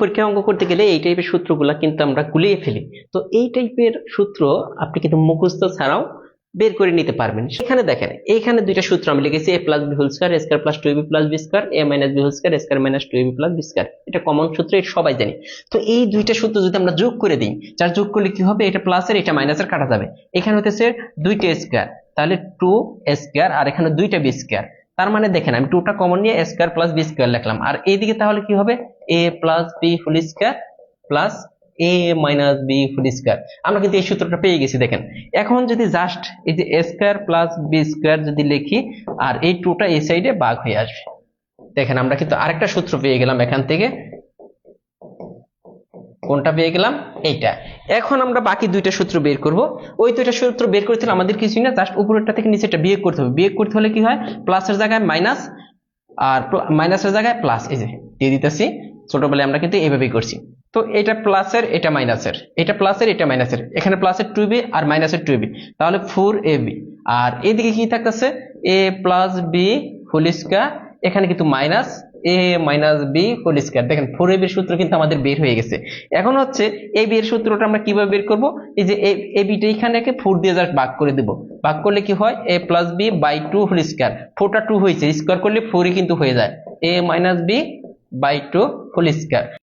পরীক্ষা অঙ্ক করতে গেলে এই টাইপের সূত্রগুলো কিন্তু আমরা গুলিয়ে ফেলি। তো এই টাইপের সূত্র আপনি কিন্তু মুখস্থ ছাড়াও বের করে নিতে পারবেন। সেখানে দেখেন, এইখানে দুইটা সূত্র আমি লিখেছি A plus B whole square A square plus two B plus B square A minus B whole square A square minus two B plus B square এটা কমন সূত্র, এটা সবাই জানি। তো এই দুইটা সূত্র যদি আমরা যোগ করে দিই, যার যোগ করলে কি হবে? এটা প্লাসের এটা মাইনাসের কাটা যাবে। এখানে হতেছে দুইটা স্কয়ার তাহলে টু স্কয়ার আর এখানে দুইটা বি স্কয়ার তার মানে দেখেন, আমি টুটা কমন নিয়ে স্কোয়ার প্লাস বি স্কোয়ার লিখলাম। আর এইদিকে তাহলে কি হবে? A plus B whole square plus A minus B whole square আমরা কিন্তু এই সূত্রটা পেয়ে গেছি, দেখেন। এখন যদি জাস্ট এই যে স্কয়ার প্লাস বি স্কোয়ার যদি লিখি, আর এই টুটা এই সাইডে ভাগ হয়ে আসবে। দেখেন, আমরা কিন্তু আরেকটা সূত্র পেয়ে গেলাম এখান থেকে। কোনটা পেয়ে গেলাম? এইটা। এখন আমরা বাকি দুইটা সূত্র বের করব। ওই দুইটা সূত্র বের করতে হলে আমাদের কিছুই না জাস্ট উপরেরটা থেকে নিচেটা বিয়োগ করতে হবে। বিয়োগ করতে হলে কি হয়? প্লাসের জায়গায় মাইনাস আর মাইনাসের জায়গায় প্লাস এই যে, দিয়ে দিতেছি। ছোটবেলায় আমরা কিন্তু এইভাবেই করছি। তো এটা প্লাসের, এটা মাইনাসের এটা প্লাসের, এটা মাইনাসের এখানে প্লাসের টু বি আর মাইনাসের টু বি তাহলে ফোর এ বি আর এদিকে কি থাকতেছে? এ প্লাস বি হোল এখানে কিন্তু minus A minus B whole square দেখেন ফোর এ বির সূত্র কিন্তু আমাদের বের হয়ে গেছে। এখন হচ্ছে এ বি এর সূত্রটা আমরা কীভাবে বের করব? এই যে এ বিটা এখানে ফোর দিয়ে জাস্ট ভাগ করে দেব। ভাগ করলে কি হয়? A plus B by two whole square ফোরটা টু হয়েছে। স্কোয়ার করলে ফোরই কিন্তু হয়ে যায়। A minus B by two whole square